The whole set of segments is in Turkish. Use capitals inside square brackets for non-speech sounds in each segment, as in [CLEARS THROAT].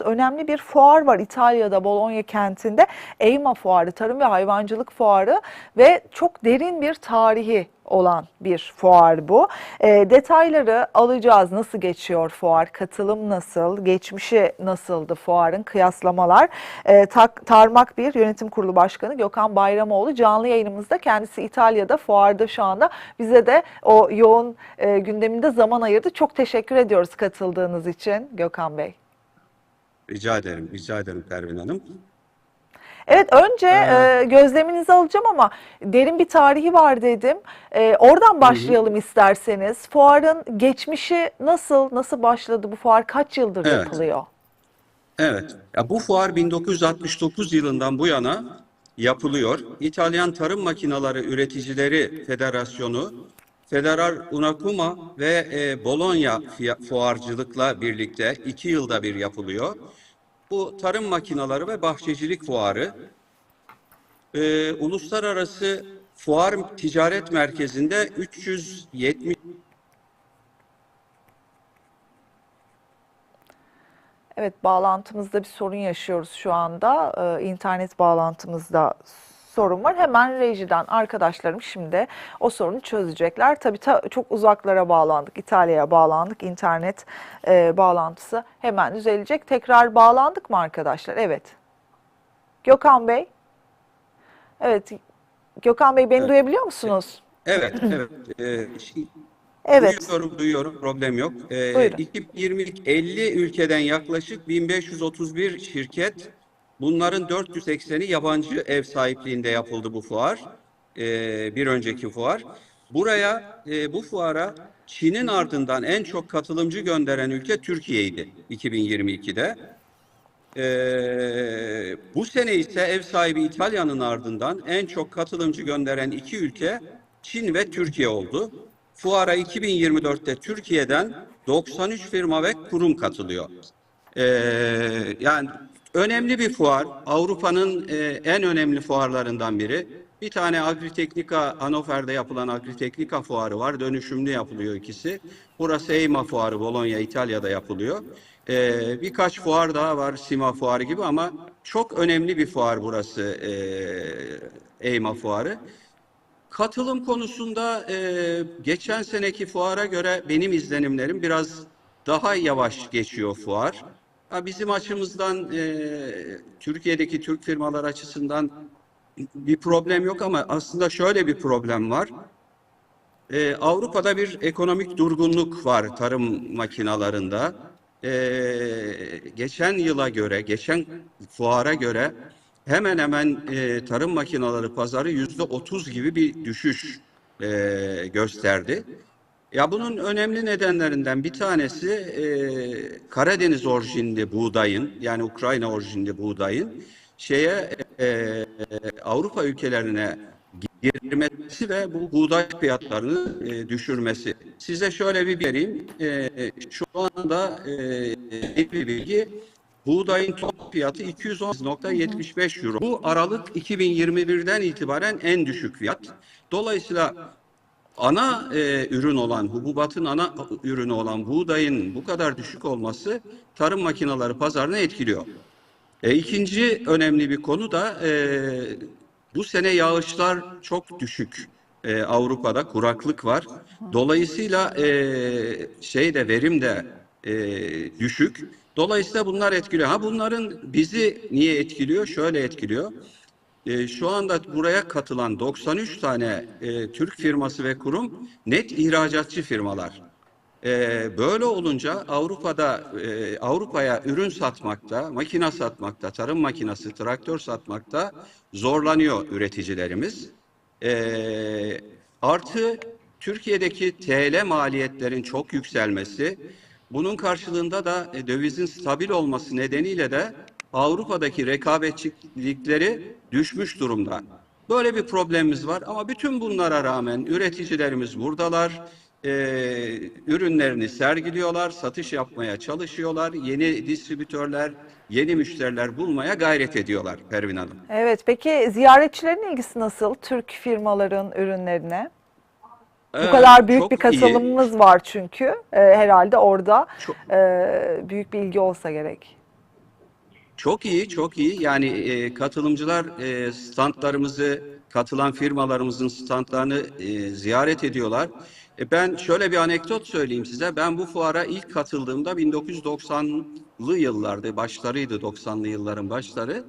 önemli bir fuar var İtalya'da Bologna kentinde. EIMA fuarı, tarım ve hayvancılık fuarı ve çok derin bir tarihi olan bir fuar bu. E, detayları alacağız. Nasıl geçiyor fuar? Katılım nasıl? Geçmişi nasıldı fuarın? Kıyaslamalar. E, Tak- Tarmak bir yönetim kurulu başkanı Gökhan Bayramoğlu canlı yayınımızda. Kendisi İtalya'da fuarda şu anda. Bize de o yoğun e, gündeminde zaman ayırdı. Çok teşekkür ediyoruz katıldığınız için Gökhan Bey. Rica ederim, rica ederim Pervin Hanım. Evet önce Ee, e, gözleminizi alacağım ama derin bir tarihi var dedim. E, oradan başlayalım isterseniz. Fuarın geçmişi nasıl, nasıl başladı bu fuar? Kaç yıldır Evet. yapılıyor? Evet, ya bu fuar 1969 yılından bu yana yapılıyor. İtalyan Tarım Makineleri Üreticileri Federasyonu, Federal Unakuma ve e, Bologna fuarcılıkla birlikte iki yılda bir yapılıyor. Bu tarım makineleri ve bahçecilik fuarı e, uluslararası fuar ticaret merkezinde 370 Evet bağlantımızda bir sorun yaşıyoruz şu anda. Ee, internet bağlantımızda sorun var. Hemen rejiden arkadaşlarım şimdi o sorunu çözecekler. Tabii ta- çok uzaklara bağlandık. İtalya'ya bağlandık. İnternet e, bağlantısı hemen düzelecek. Tekrar bağlandık mı arkadaşlar? Evet. Gökhan Bey. Evet. Gökhan Bey beni Evet. duyabiliyor musunuz? Evet, evet. Ee, Evet. Duyuyorum, duyuyorum. Problem yok. Ee, Buyurun. 2020'lik 50 ülkeden yaklaşık 1531 şirket, bunların 480'i yabancı ev sahipliğinde yapıldı bu fuar. Ee, bir önceki fuar. Buraya, e, bu fuara Çin'in ardından en çok katılımcı gönderen ülke Türkiye'ydi 2022'de. Ee, bu sene ise ev sahibi İtalya'nın ardından en çok katılımcı gönderen iki ülke Çin ve Türkiye oldu. Fuara 2024'te Türkiye'den 93 firma ve kurum katılıyor. Ee, yani önemli bir fuar. Avrupa'nın e, en önemli fuarlarından biri. Bir tane Agritechnica Hannover'de yapılan Agritechnica fuarı var. Dönüşümlü yapılıyor ikisi. Burası EIMA fuarı Bologna İtalya'da yapılıyor. Ee, birkaç fuar daha var Sima fuarı gibi ama çok önemli bir fuar burası e, EIMA fuarı. Katılım konusunda e, geçen seneki fuara göre benim izlenimlerim biraz daha yavaş geçiyor fuar. Bizim açımızdan e, Türkiye'deki Türk firmalar açısından bir problem yok ama aslında şöyle bir problem var. Ee, Avrupa'da bir ekonomik durgunluk var tarım makinalarında. Ee, geçen yıla göre, geçen fuara göre hemen hemen e, tarım makinaları pazarı yüzde otuz gibi bir düşüş e, gösterdi. Ya bunun önemli nedenlerinden bir tanesi e, Karadeniz orijinli buğdayın yani Ukrayna orijinli buğdayın şeye e, Avrupa ülkelerine girmesi ve bu buğday fiyatlarını e, düşürmesi. Size şöyle bir vereyim. E, şu anda e, bir bilgi buğdayın top fiyatı 210.75 euro. Bu Aralık 2021'den itibaren en düşük fiyat. Dolayısıyla ana e, ürün olan, hububatın ana ürünü olan buğdayın bu kadar düşük olması tarım makineleri pazarını etkiliyor. E, ikinci önemli bir konu da e, bu sene yağışlar çok düşük. E, Avrupa'da kuraklık var. Dolayısıyla e, şey de verim de e, düşük. Dolayısıyla bunlar etkiliyor. Ha bunların bizi niye etkiliyor? Şöyle etkiliyor. E, şu anda buraya katılan 93 tane e, Türk firması ve kurum net ihracatçı firmalar. Ee, böyle olunca Avrupa'da e, Avrupa'ya ürün satmakta, makine satmakta, tarım makinesi, traktör satmakta zorlanıyor üreticilerimiz. Ee, artı Türkiye'deki TL maliyetlerin çok yükselmesi, bunun karşılığında da e, dövizin stabil olması nedeniyle de Avrupa'daki rekabetçilikleri düşmüş durumda. Böyle bir problemimiz var ama bütün bunlara rağmen üreticilerimiz buradalar e, ürünlerini sergiliyorlar, satış yapmaya çalışıyorlar, yeni distribütörler, yeni müşteriler bulmaya gayret ediyorlar Pervin Hanım. Evet peki ziyaretçilerin ilgisi nasıl Türk firmaların ürünlerine? Bu Ee, kadar büyük bir iyi. katılımımız var çünkü. Ee, herhalde orada Çok- e, büyük bir ilgi olsa gerek. Çok iyi, çok iyi. Yani e, katılımcılar e, standlarımızı, katılan firmalarımızın standlarını e, ziyaret ediyorlar. E, ben şöyle bir anekdot söyleyeyim size. Ben bu fuara ilk katıldığımda 1990'lı yıllardı, başlarıydı 90'lı yılların başları.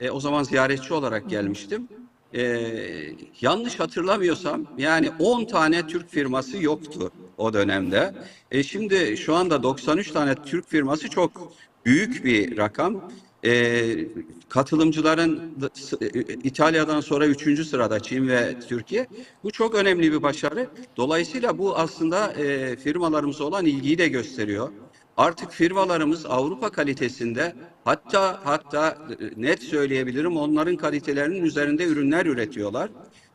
E, o zaman ziyaretçi olarak gelmiştim. E, yanlış hatırlamıyorsam yani 10 tane Türk firması yoktu o dönemde. E, şimdi şu anda 93 tane Türk firması çok büyük bir rakam. E, katılımcıların İtalya'dan sonra üçüncü sırada Çin ve Türkiye. Bu çok önemli bir başarı. Dolayısıyla bu aslında e, firmalarımıza olan ilgiyi de gösteriyor. Artık firmalarımız Avrupa kalitesinde hatta hatta e, net söyleyebilirim onların kalitelerinin üzerinde ürünler üretiyorlar.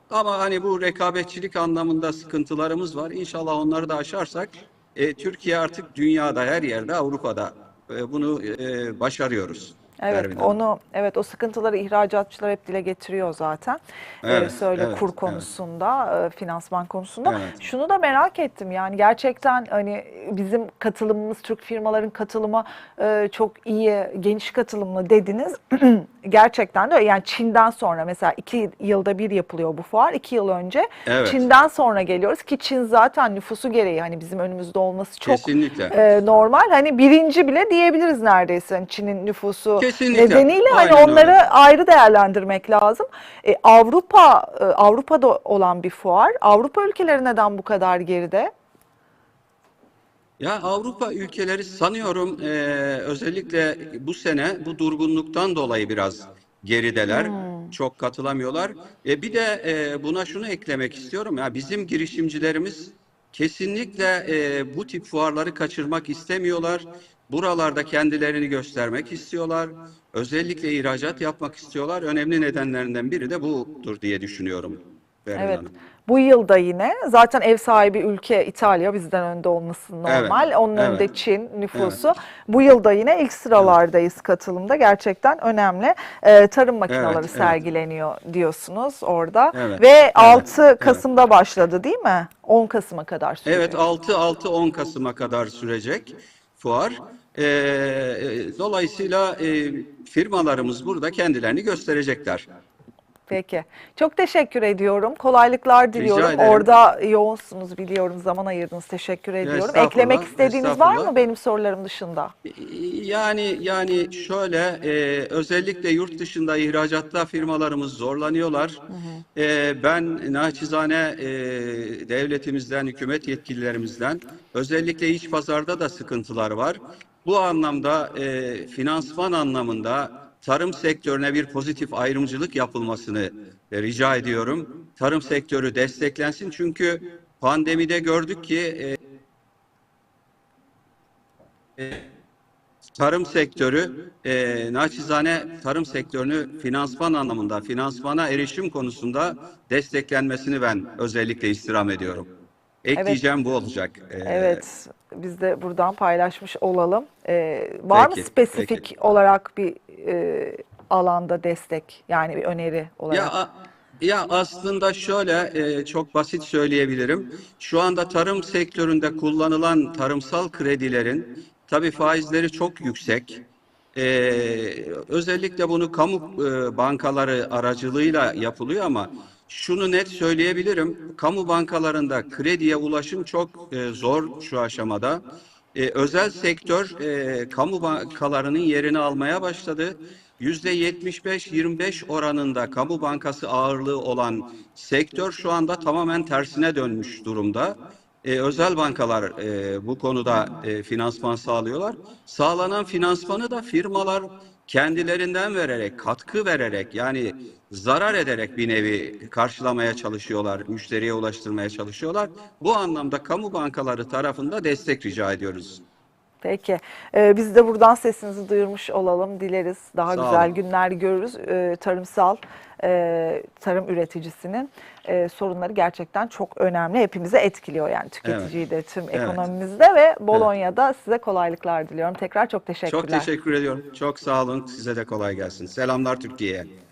Ama hani bu rekabetçilik anlamında sıkıntılarımız var. İnşallah onları da aşarsak e, Türkiye artık dünyada her yerde Avrupa'da bunu başarıyoruz. Evet Hanım. onu evet o sıkıntıları ihracatçılar hep dile getiriyor zaten. Ee, Evet, söyle evet, kur evet. konusunda, e, finansman konusunda. Evet. Şunu da merak ettim yani gerçekten hani bizim katılımımız Türk firmaların katılımı e, çok iyi, geniş katılımlı dediniz. [CLEARS THROAT] gerçekten de yani Çin'den sonra mesela iki yılda bir yapılıyor bu fuar. iki yıl önce Evet. Çin'den sonra geliyoruz ki Çin zaten nüfusu gereği hani bizim önümüzde olması çok Kesinlikle. e, normal. Hani birinci bile diyebiliriz neredeyse hani Çin'in nüfusu Kesinlikle. nedeniyle hani Aynen onları öyle. ayrı değerlendirmek lazım. E, Avrupa e, Avrupa'da olan bir fuar. Avrupa ülkeleri neden bu kadar geride? Ya Avrupa ülkeleri sanıyorum eee, özellikle bu sene bu durgunluktan dolayı biraz gerideler. Çok katılamıyorlar. E, bir de e, buna şunu eklemek istiyorum. Ya bizim girişimcilerimiz kesinlikle e, bu tip fuarları kaçırmak istemiyorlar. Buralarda kendilerini göstermek istiyorlar. Özellikle ihracat yapmak istiyorlar. Önemli nedenlerinden biri de budur diye düşünüyorum. Berrin Evet. Hanım. Bu yılda yine zaten ev sahibi ülke İtalya bizden önde olması normal. Evet, Onun evet. önünde Çin nüfusu. Bu yılda yine ilk sıralardayız katılımda. Gerçekten önemli. Ee, tarım makineleri evet. sergileniyor diyorsunuz orada. Evet, Ve evet, 6 evet. Kasım'da başladı değil mi? 10 Kasım'a kadar sürecek. Evet 6-6-10 Kasım'a kadar sürecek fuar. Ee, e, dolayısıyla e, firmalarımız burada kendilerini gösterecekler. Peki. Çok teşekkür ediyorum. Kolaylıklar diliyorum. Orada yoğunsunuz biliyorum. Zaman ayırdınız. Teşekkür ediyorum. Eklemek istediğiniz var mı benim sorularım dışında? Yani yani şöyle e, özellikle yurt dışında ihracatta firmalarımız zorlanıyorlar. E, ben naçizane e, devletimizden, hükümet yetkililerimizden özellikle iç pazarda da sıkıntılar var. Bu anlamda e, finansman anlamında tarım sektörüne bir pozitif ayrımcılık yapılmasını e, rica ediyorum. Tarım sektörü desteklensin çünkü pandemide gördük ki e, tarım sektörü, e, naçizane tarım sektörünü finansman anlamında, finansmana erişim konusunda desteklenmesini ben özellikle istirham ediyorum. Ekleyeceğim bu olacak. Evet, biz de buradan paylaşmış olalım. Ee, var Peki, mı spesifik peki. olarak bir e, alanda destek, yani bir öneri olarak? Ya ya aslında şöyle e, çok basit söyleyebilirim. Şu anda tarım sektöründe kullanılan tarımsal kredilerin tabii faizleri çok yüksek. E, özellikle bunu kamu e, bankaları aracılığıyla yapılıyor ama şunu net söyleyebilirim. Kamu bankalarında krediye ulaşım çok zor şu aşamada. E, özel sektör e, kamu bankalarının yerini almaya başladı. %75-25 oranında kamu bankası ağırlığı olan sektör şu anda tamamen tersine dönmüş durumda. E, özel bankalar e, bu konuda e, finansman sağlıyorlar. Sağlanan finansmanı da firmalar kendilerinden vererek, katkı vererek yani zarar ederek bir nevi karşılamaya çalışıyorlar, müşteriye ulaştırmaya çalışıyorlar. Bu anlamda kamu bankaları tarafında destek rica ediyoruz. Peki. Ee, biz de buradan sesinizi duyurmuş olalım. Dileriz daha Sağ güzel olun. günler görürüz. Ee, tarımsal, e, tarım üreticisinin e, sorunları gerçekten çok önemli. Hepimize etkiliyor yani tüketiciyi de tüm Evet. ekonomimizde ve Bolonya'da size kolaylıklar diliyorum. Tekrar çok teşekkürler. Çok teşekkür ediyorum. Çok sağ olun. Size de kolay gelsin. Selamlar Türkiye'ye.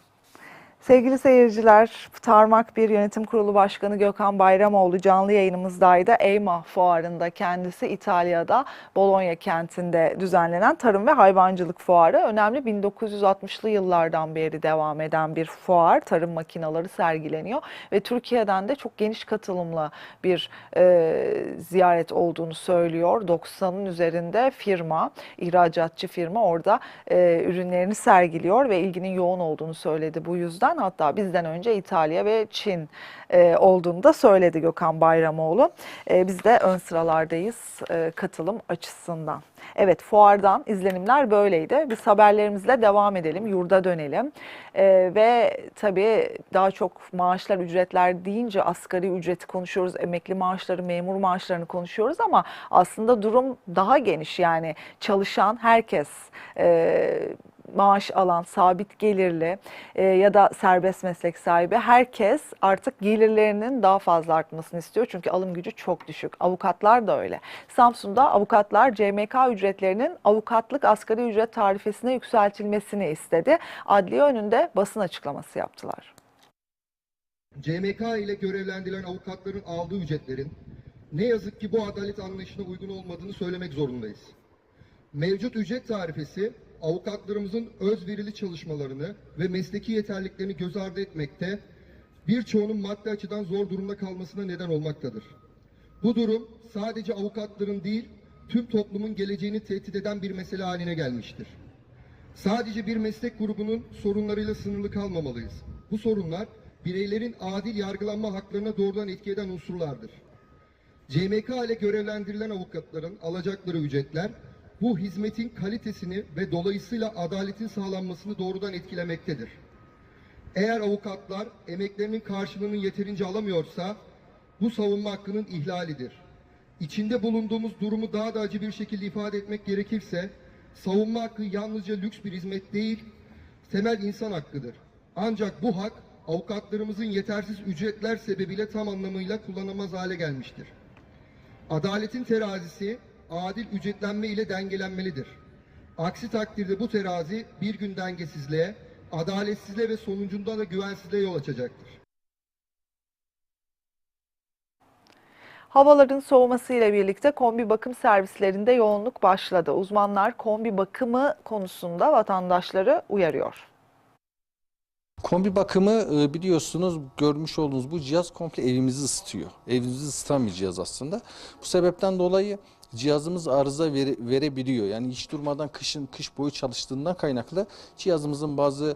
Sevgili seyirciler, Tarmak Bir Yönetim Kurulu Başkanı Gökhan Bayramoğlu canlı yayınımızdaydı. EYMA fuarında kendisi İtalya'da Bologna kentinde düzenlenen tarım ve hayvancılık fuarı. Önemli 1960'lı yıllardan beri devam eden bir fuar. Tarım makinaları sergileniyor ve Türkiye'den de çok geniş katılımlı bir e, ziyaret olduğunu söylüyor. 90'ın üzerinde firma, ihracatçı firma orada e, ürünlerini sergiliyor ve ilginin yoğun olduğunu söyledi bu yüzden. Hatta bizden önce İtalya ve Çin e, olduğunu da söyledi Gökhan Bayramoğlu. E, biz de ön sıralardayız e, katılım açısından. Evet fuardan izlenimler böyleydi. Biz haberlerimizle devam edelim, yurda dönelim. E, ve tabii daha çok maaşlar, ücretler deyince asgari ücreti konuşuyoruz, emekli maaşları, memur maaşlarını konuşuyoruz ama aslında durum daha geniş. Yani çalışan herkes e, maaş alan, sabit gelirli e, ya da serbest meslek sahibi herkes artık gelirlerinin daha fazla artmasını istiyor. Çünkü alım gücü çok düşük. Avukatlar da öyle. Samsun'da avukatlar CMK ücretlerinin avukatlık asgari ücret tarifesine yükseltilmesini istedi. Adliye önünde basın açıklaması yaptılar. CMK ile görevlendirilen avukatların aldığı ücretlerin ne yazık ki bu adalet anlayışına uygun olmadığını söylemek zorundayız. Mevcut ücret tarifesi avukatlarımızın özverili çalışmalarını ve mesleki yeterliliklerini göz ardı etmekte, birçoğunun maddi açıdan zor durumda kalmasına neden olmaktadır. Bu durum sadece avukatların değil, tüm toplumun geleceğini tehdit eden bir mesele haline gelmiştir. Sadece bir meslek grubunun sorunlarıyla sınırlı kalmamalıyız. Bu sorunlar bireylerin adil yargılanma haklarına doğrudan etki eden unsurlardır. CMK ile görevlendirilen avukatların alacakları ücretler bu hizmetin kalitesini ve dolayısıyla adaletin sağlanmasını doğrudan etkilemektedir. Eğer avukatlar emeklerinin karşılığını yeterince alamıyorsa bu savunma hakkının ihlalidir. İçinde bulunduğumuz durumu daha da acı bir şekilde ifade etmek gerekirse savunma hakkı yalnızca lüks bir hizmet değil, temel insan hakkıdır. Ancak bu hak avukatlarımızın yetersiz ücretler sebebiyle tam anlamıyla kullanılmaz hale gelmiştir. Adaletin terazisi adil ücretlenme ile dengelenmelidir. Aksi takdirde bu terazi bir gün dengesizliğe, adaletsizliğe ve sonucunda da güvensizliğe yol açacaktır. Havaların soğumasıyla birlikte kombi bakım servislerinde yoğunluk başladı. Uzmanlar kombi bakımı konusunda vatandaşları uyarıyor. Kombi bakımı e, biliyorsunuz görmüş olduğunuz bu cihaz komple evimizi ısıtıyor. Evimizi ısıtan bir cihaz aslında. Bu sebepten dolayı cihazımız arıza vere- verebiliyor. Yani hiç durmadan kışın kış boyu çalıştığından kaynaklı cihazımızın bazı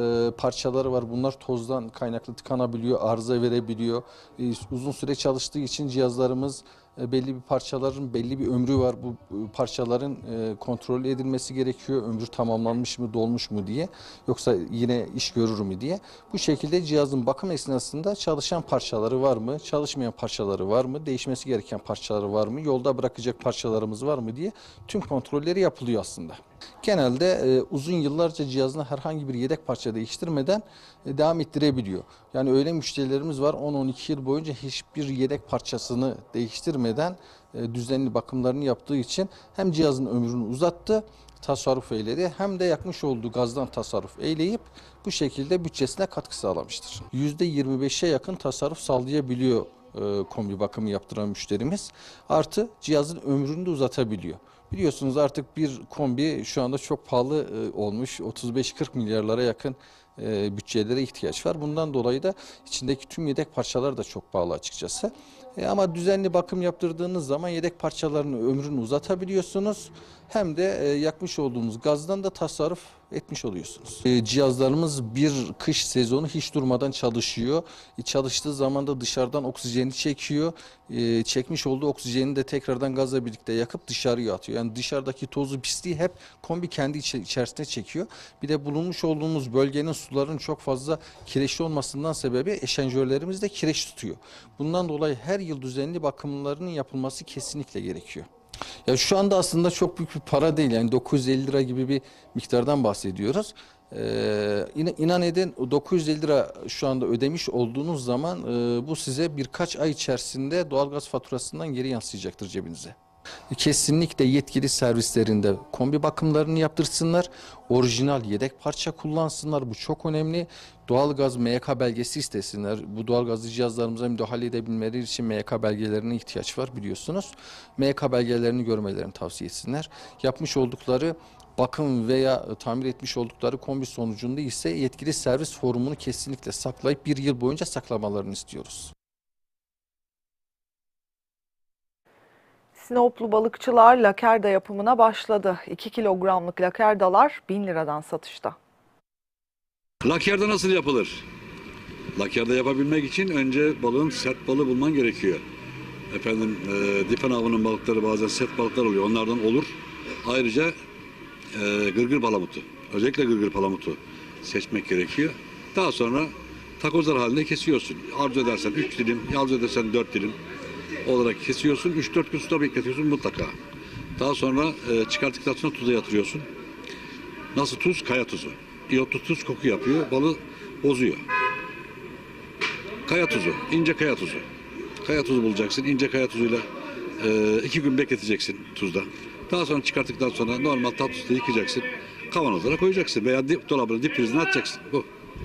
e, parçaları var. Bunlar tozdan kaynaklı tıkanabiliyor, arıza verebiliyor. E, uzun süre çalıştığı için cihazlarımız belli bir parçaların belli bir ömrü var. Bu e, parçaların e, kontrol edilmesi gerekiyor. Ömrü tamamlanmış mı, dolmuş mu diye. Yoksa yine iş görür mü diye. Bu şekilde cihazın bakım esnasında çalışan parçaları var mı, çalışmayan parçaları var mı, değişmesi gereken parçaları var mı, yolda bırakacak parçalarımız var mı diye tüm kontrolleri yapılıyor aslında. Genelde e, uzun yıllarca cihazına herhangi bir yedek parça değiştirmeden e, devam ettirebiliyor. Yani öyle müşterilerimiz var 10-12 yıl boyunca hiçbir yedek parçasını değiştirmeden e, düzenli bakımlarını yaptığı için hem cihazın ömrünü uzattı, tasarruf eyledi hem de yakmış olduğu gazdan tasarruf eyleyip bu şekilde bütçesine katkı sağlamıştır. %25'e yakın tasarruf sağlayabiliyor e, kombi bakımı yaptıran müşterimiz. Artı cihazın ömrünü de uzatabiliyor. Biliyorsunuz artık bir kombi şu anda çok pahalı e, olmuş. 35-40 milyarlara yakın e, bütçelere ihtiyaç var. Bundan dolayı da içindeki tüm yedek parçalar da çok pahalı açıkçası. E, ama düzenli bakım yaptırdığınız zaman yedek parçaların ömrünü uzatabiliyorsunuz. Hem de yakmış olduğunuz gazdan da tasarruf etmiş oluyorsunuz. E, cihazlarımız bir kış sezonu hiç durmadan çalışıyor. E, çalıştığı zaman da dışarıdan oksijeni çekiyor. E, çekmiş olduğu oksijeni de tekrardan gazla birlikte yakıp dışarıya atıyor. Yani dışarıdaki tozu pisliği hep kombi kendi içi- içerisine çekiyor. Bir de bulunmuş olduğumuz bölgenin suların çok fazla kireçli olmasından sebebi eşanjörlerimiz de kireç tutuyor. Bundan dolayı her yıl düzenli bakımlarının yapılması kesinlikle gerekiyor. Ya şu anda aslında çok büyük bir para değil yani 950 lira gibi bir miktardan bahsediyoruz. Ee, inan, inan edin o 950 lira şu anda ödemiş olduğunuz zaman e, bu size birkaç ay içerisinde doğalgaz faturasından geri yansıyacaktır cebinize. Kesinlikle yetkili servislerinde kombi bakımlarını yaptırsınlar. Orijinal yedek parça kullansınlar. Bu çok önemli. Doğalgaz MYK belgesi istesinler. Bu doğalgazlı cihazlarımıza müdahale edebilmeleri için MYK belgelerine ihtiyaç var biliyorsunuz. MYK belgelerini görmelerini tavsiye etsinler. Yapmış oldukları bakım veya tamir etmiş oldukları kombi sonucunda ise yetkili servis forumunu kesinlikle saklayıp bir yıl boyunca saklamalarını istiyoruz. Sinoplu balıkçılar lakerda yapımına başladı. 2 kilogramlık lakerdalar 1000 liradan satışta. Lakerda nasıl yapılır? Lakerda yapabilmek için önce balığın sert balığı bulman gerekiyor. Efendim e, dipen avının balıkları bazen sert balıklar oluyor. Onlardan olur. Ayrıca e, gırgır palamutu. Özellikle gırgır palamutu seçmek gerekiyor. Daha sonra takozlar halinde kesiyorsun. Arzu edersen 3 dilim, arzu edersen 4 dilim olarak kesiyorsun. 3-4 gün suda bekletiyorsun mutlaka. Daha sonra e, çıkarttıktan sonra tuza yatırıyorsun. Nasıl tuz? Kaya tuzu. İyotlu tuz koku yapıyor, balı bozuyor. Kaya tuzu, ince kaya tuzu. Kaya tuzu bulacaksın, ince kaya tuzuyla e, iki gün bekleteceksin tuzda. Daha sonra çıkarttıktan sonra normal tatlı suda yıkacaksın. Kavanozlara koyacaksın veya dip dolabına, dip prizine atacaksın. Bu.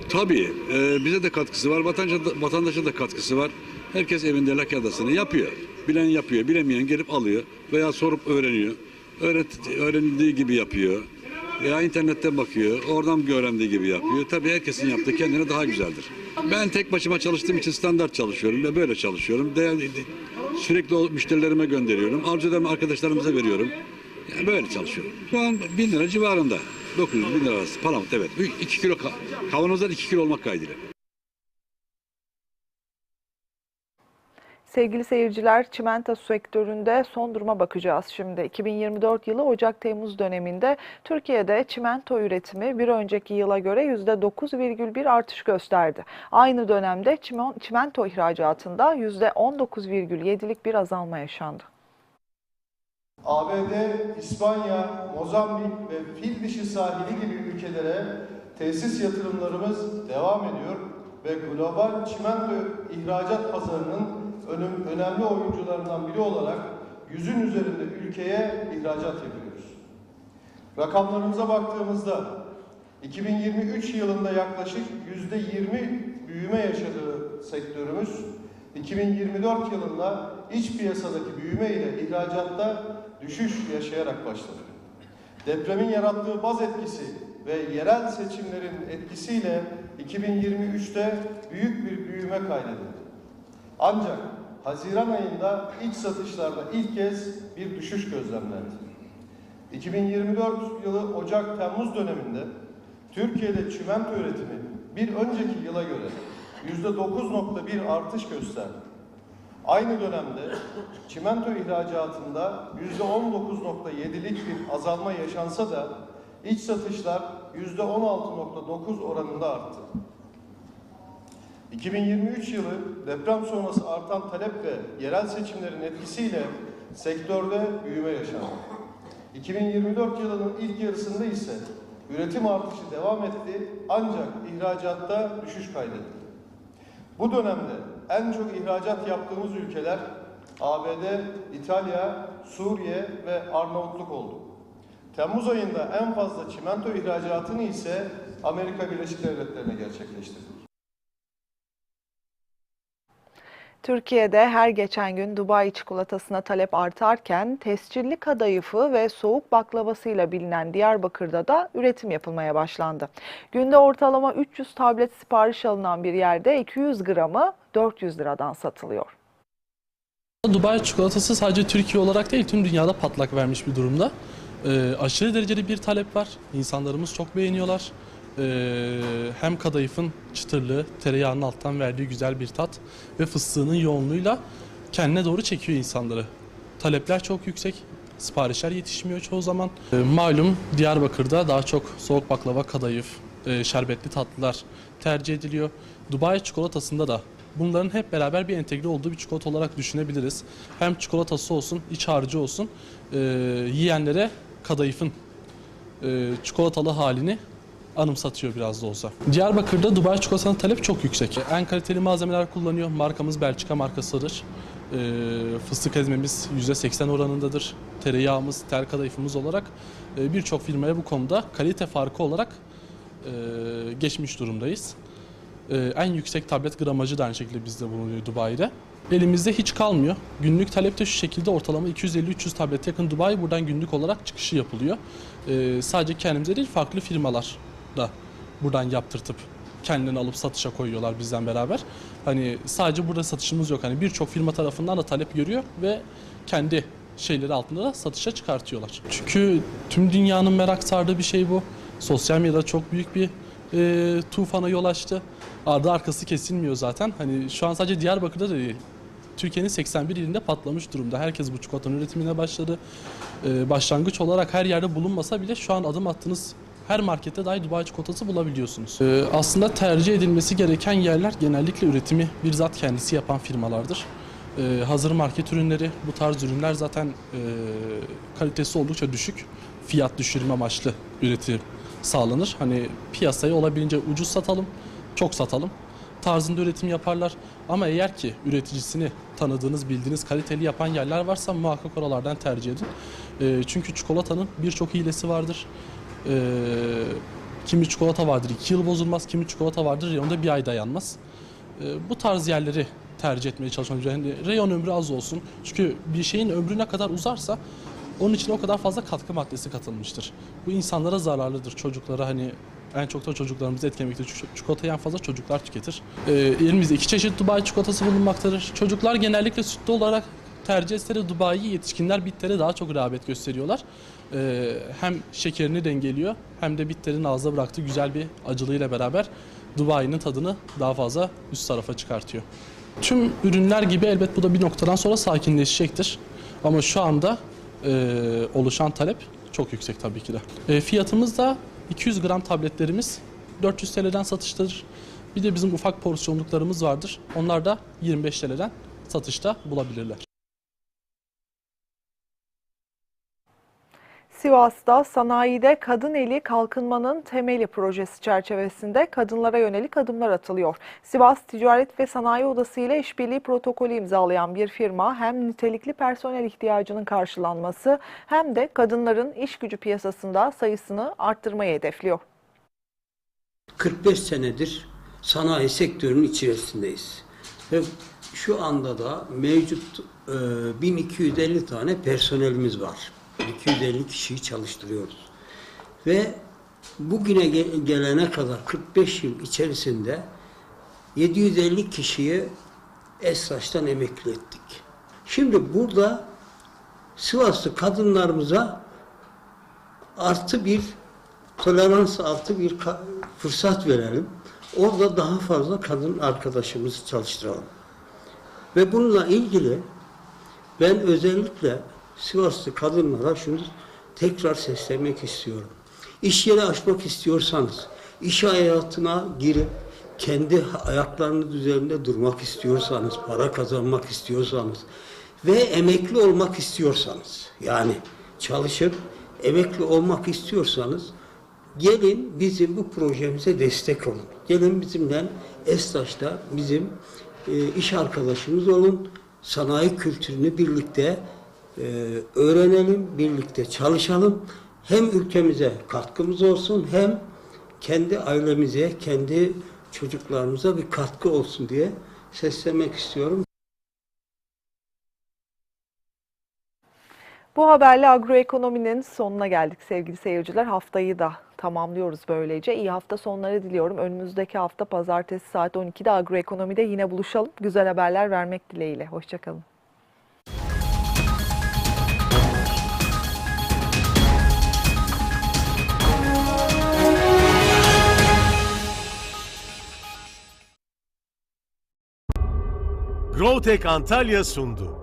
Tabii e, bize de katkısı var, vatandaşa da, vatandaşa da katkısı var. Herkes evinde lakerdasını yapıyor. Bilen yapıyor, bilemeyen gelip alıyor veya sorup öğreniyor. Öğret, öğrenildiği gibi yapıyor. Veya internetten bakıyor, oradan öğrendiği gibi yapıyor. Tabii herkesin yaptığı kendine daha güzeldir. Ben tek başıma çalıştığım için standart çalışıyorum ve böyle çalışıyorum. Değerli, sürekli müşterilerime gönderiyorum. Arzu arkadaşlarımıza veriyorum. Yani böyle çalışıyorum. Şu an 1000 lira civarında. 900 bin lira arası. Palamut evet. 2 kilo ka- kavanozlar 2 kilo olmak kaydıyla. Sevgili seyirciler, çimento sektöründe son duruma bakacağız şimdi. 2024 yılı Ocak-Temmuz döneminde Türkiye'de çimento üretimi bir önceki yıla göre %9,1 artış gösterdi. Aynı dönemde çimento ihracatında %19,7'lik bir azalma yaşandı. ABD, İspanya, Mozambik ve fil dişi sahili gibi ülkelere tesis yatırımlarımız devam ediyor ve global çimento ihracat pazarının önüm- önemli oyuncularından biri olarak yüzün üzerinde ülkeye ihracat yapıyoruz. Rakamlarımıza baktığımızda 2023 yılında yaklaşık %20 büyüme yaşadığı sektörümüz 2024 yılında iç piyasadaki büyüme ile ihracatta düşüş yaşayarak başladı. Depremin yarattığı baz etkisi ve yerel seçimlerin etkisiyle 2023'te büyük bir büyüme kaydedildi. Ancak Haziran ayında iç satışlarda ilk kez bir düşüş gözlemlendi. 2024 yılı Ocak-Temmuz döneminde Türkiye'de çimento üretimi bir önceki yıla göre %9.1 artış gösterdi. Aynı dönemde çimento ihracatında %19.7'lik bir azalma yaşansa da iç satışlar %16.9 oranında arttı. 2023 yılı deprem sonrası artan talep ve yerel seçimlerin etkisiyle sektörde büyüme yaşandı. 2024 yılının ilk yarısında ise üretim artışı devam etti ancak ihracatta düşüş kaydetti. Bu dönemde en çok ihracat yaptığımız ülkeler ABD, İtalya, Suriye ve Arnavutluk oldu. Temmuz ayında en fazla çimento ihracatını ise Amerika Birleşik Devletleri'ne gerçekleştirdik. Türkiye'de her geçen gün Dubai çikolatasına talep artarken tescilli kadayıfı ve soğuk baklavasıyla bilinen Diyarbakır'da da üretim yapılmaya başlandı. Günde ortalama 300 tablet sipariş alınan bir yerde 200 gramı 400 liradan satılıyor. Dubai çikolatası sadece Türkiye olarak değil tüm dünyada patlak vermiş bir durumda. Ee, aşırı derecede bir talep var. İnsanlarımız çok beğeniyorlar. Ee, hem kadayıfın çıtırlığı, tereyağının alttan verdiği güzel bir tat ve fıstığının yoğunluğuyla kendine doğru çekiyor insanları. Talepler çok yüksek. Siparişler yetişmiyor çoğu zaman. Ee, malum Diyarbakır'da daha çok soğuk baklava, kadayıf, e, şerbetli tatlılar tercih ediliyor. Dubai çikolatasında da bunların hep beraber bir entegre olduğu bir çikolata olarak düşünebiliriz. Hem çikolatası olsun, iç harcı olsun, e, yiyenlere kadayıfın e, çikolatalı halini anımsatıyor biraz da olsa. Diyarbakır'da Dubai çikolatasına talep çok yüksek. En kaliteli malzemeler kullanıyor. Markamız Belçika markasıdır. E, fıstık ezmemiz %80 oranındadır. Tereyağımız, tel kadayıfımız olarak e, birçok firmaya bu konuda kalite farkı olarak e, geçmiş durumdayız. E, en yüksek tablet gramajı da aynı şekilde bizde bulunuyor Dubai'de. Elimizde hiç kalmıyor. Günlük talepte şu şekilde ortalama 250-300 tablet yakın Dubai buradan günlük olarak çıkışı yapılıyor. E, sadece kendimize değil farklı firmalar da buradan yaptırtıp kendilerini alıp satışa koyuyorlar bizden beraber. Hani sadece burada satışımız yok. Hani birçok firma tarafından da talep görüyor ve kendi şeyleri altında da satışa çıkartıyorlar. Çünkü tüm dünyanın merak sardığı bir şey bu. Sosyal medyada çok büyük bir e, tufana yol açtı. Ardı arkası kesilmiyor zaten. Hani şu an sadece Diyarbakır'da da değil. Türkiye'nin 81 ilinde patlamış durumda. Herkes bu çikolatanın üretimine başladı. Ee, başlangıç olarak her yerde bulunmasa bile şu an adım attığınız her markette dahi Dubai çikolatası bulabiliyorsunuz. Ee, aslında tercih edilmesi gereken yerler genellikle üretimi bizzat kendisi yapan firmalardır. Ee, hazır market ürünleri, bu tarz ürünler zaten e, kalitesi oldukça düşük. Fiyat düşürme amaçlı üretim sağlanır. Hani piyasayı olabildiğince ucuz satalım, çok satalım tarzında üretim yaparlar. Ama eğer ki üreticisini tanıdığınız, bildiğiniz, kaliteli yapan yerler varsa muhakkak oralardan tercih edin. Ee, çünkü çikolatanın birçok hilesi vardır. Ee, kimi çikolata vardır 2 yıl bozulmaz, kimi çikolata vardır reyonda bir ay dayanmaz. Ee, bu tarz yerleri tercih etmeye çalışmamız Yani reyon ömrü az olsun. Çünkü bir şeyin ömrü ne kadar uzarsa onun için o kadar fazla katkı maddesi katılmıştır. Bu insanlara zararlıdır. Çocuklara hani en çok da çocuklarımızı etkilemektedir. Çikolatayı en fazla çocuklar tüketir. Ee, elimizde iki çeşit Dubai çikolatası bulunmaktadır. Çocuklar genellikle sütlü olarak tercih etse de Dubai'yi yetişkinler bittere daha çok rağbet gösteriyorlar. Ee, hem şekerini dengeliyor hem de bitterin ağızda bıraktığı güzel bir acılığıyla beraber Dubai'nin tadını daha fazla üst tarafa çıkartıyor. Tüm ürünler gibi elbet bu da bir noktadan sonra sakinleşecektir. Ama şu anda e, oluşan talep çok yüksek tabii ki de. E, fiyatımız da 200 gram tabletlerimiz 400 TL'den satıştadır. Bir de bizim ufak porsiyonluklarımız vardır. Onlar da 25 TL'den satışta bulabilirler. Sivas'ta sanayide kadın eli kalkınmanın temeli projesi çerçevesinde kadınlara yönelik adımlar atılıyor. Sivas Ticaret ve Sanayi Odası ile işbirliği protokolü imzalayan bir firma hem nitelikli personel ihtiyacının karşılanması hem de kadınların iş gücü piyasasında sayısını arttırmayı hedefliyor. 45 senedir sanayi sektörünün içerisindeyiz. Ve şu anda da mevcut e, 1250 tane personelimiz var. 250 kişiyi çalıştırıyoruz. Ve bugüne ge- gelene kadar 45 yıl içerisinde 750 kişiyi Esraç'tan emekli ettik. Şimdi burada Sivaslı kadınlarımıza artı bir tolerans artı bir fırsat verelim. Orada daha fazla kadın arkadaşımızı çalıştıralım. Ve bununla ilgili ben özellikle Sivaslı kadınlara şunu tekrar seslenmek istiyorum. İş yeri açmak istiyorsanız, iş hayatına girip kendi ayaklarınız üzerinde durmak istiyorsanız, para kazanmak istiyorsanız ve emekli olmak istiyorsanız, yani çalışıp emekli olmak istiyorsanız gelin bizim bu projemize destek olun. Gelin bizimle Estaş'ta bizim e, iş arkadaşımız olun. Sanayi kültürünü birlikte e, öğrenelim, birlikte çalışalım. Hem ülkemize katkımız olsun hem kendi ailemize, kendi çocuklarımıza bir katkı olsun diye seslenmek istiyorum. Bu haberle agroekonominin sonuna geldik sevgili seyirciler. Haftayı da tamamlıyoruz böylece. İyi hafta sonları diliyorum. Önümüzdeki hafta pazartesi saat 12'de agroekonomide yine buluşalım. Güzel haberler vermek dileğiyle. Hoşçakalın. Growtek Antalya sundu.